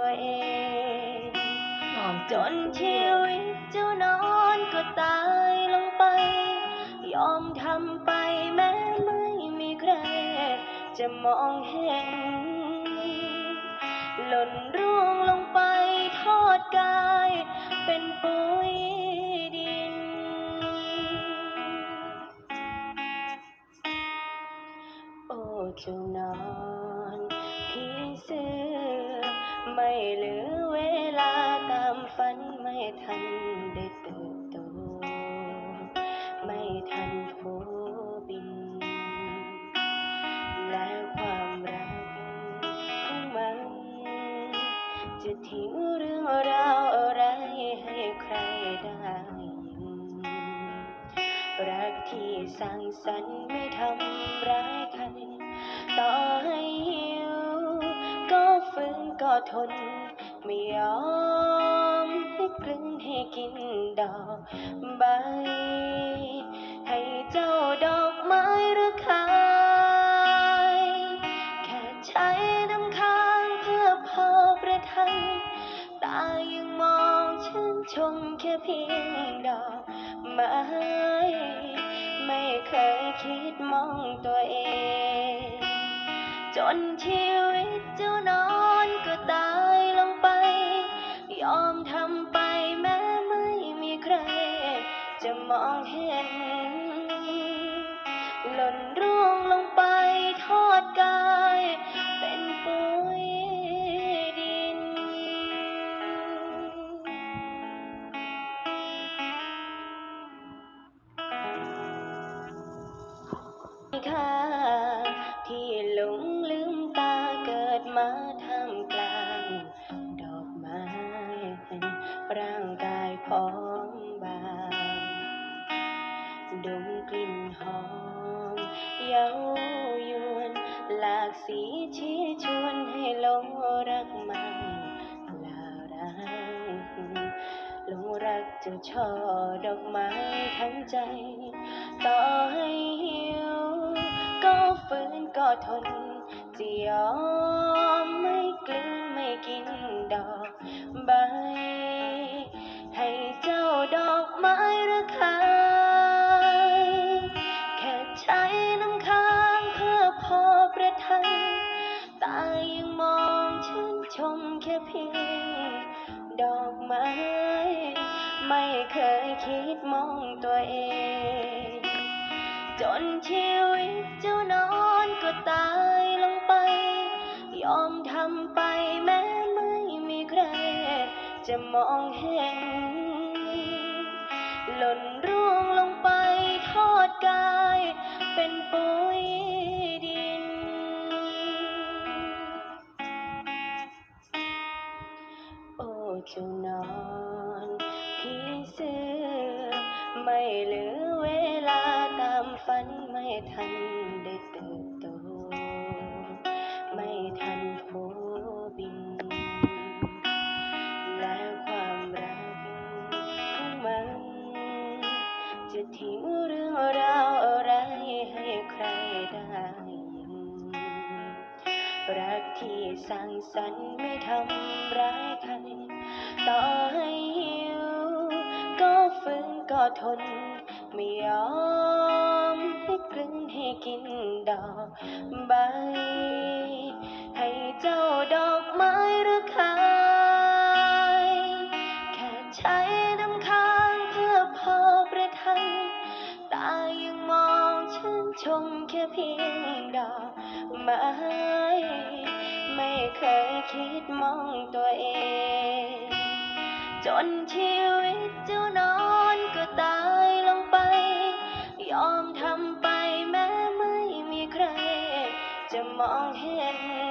ตัวเองจนชีวิตเจ้านอนก็ตายลงไป ยอมทำไปแม้ไม่มีใคร จะมองเห็น หล่นร่วงลงไปทอดกาย เป็นปุ๋ยดิน โอ้เจ้านอนพี่เสือ ไม่เหลือเวลาตามฝันไม่ทันได้เติบโตไม่ทันโผบิน แล้วความรักของมัน จะทิ้งเรื่องราวอะไรให้ใครได้ยินรักที่สร้างสรรค์ไม่ทำร้ายใครต่อให้ หิวก็ฝืนก็ทน ไม่ยอมให้กลืนให้กินดอกใบ ให้เจ้าดอกไม้ระคายแค่ใช้น้ำค้างเพื่อพอประทัง ตายังมองชื่นชมแค่เพียงดอกไม้ ไม่เคยคิดมองตัวเอง จนชีวิตจ้า ค่าที่หลงลืมตาเกิดมาทำกลางดอกไม้ร่างกายพร้อมบางดมกลิ่นหอมเย้ายวนหลากสีชี้ชวนให้หลงรักมันลารังหลงรักเจ้าช่อดอกไม้ทั้งใจ ต่อให้ ก็ทนจะยอมไม่กลืนไม่กินดอกใบ ให้เจ้าดอกไม้ระคายแค่ใช้น้ำค้างเพื่อพอประทังตายังมองชื่นชมแค่เพียงดอกไม้ ไม่เคยคิดมองตัวเอง จนชีวิตเจ้านอน ก็ตายลงไป ยอมทำไปแม้ไม่มีใคร จะมองเห็น หล่นร่วงลงไปทอดกาย เป็นปุ๋ยดิน โอ้เจ้านอนพี่เสือไม่เหลือเวลาตามฝันไม่ทัน ที่สร้างสรรค์ไม่ทำร้ายใคร ต่อให้หิว ก็ฝืนก็ทน ไม่ยอมให้กลืนให้กินดอกใบ ให้เจ้าดอกไม้ระคายแค่ใช้น้ำค้างเพื่อพอประทังตายังมองชื่นชมแค่เพียงดอกไม้ ไม่เคยคิดมองตัวเอง จนชีวิตเจ้านอนก็ตายลงไป ยอมทำไปแม้ไม่มีใคร จะมองเห็น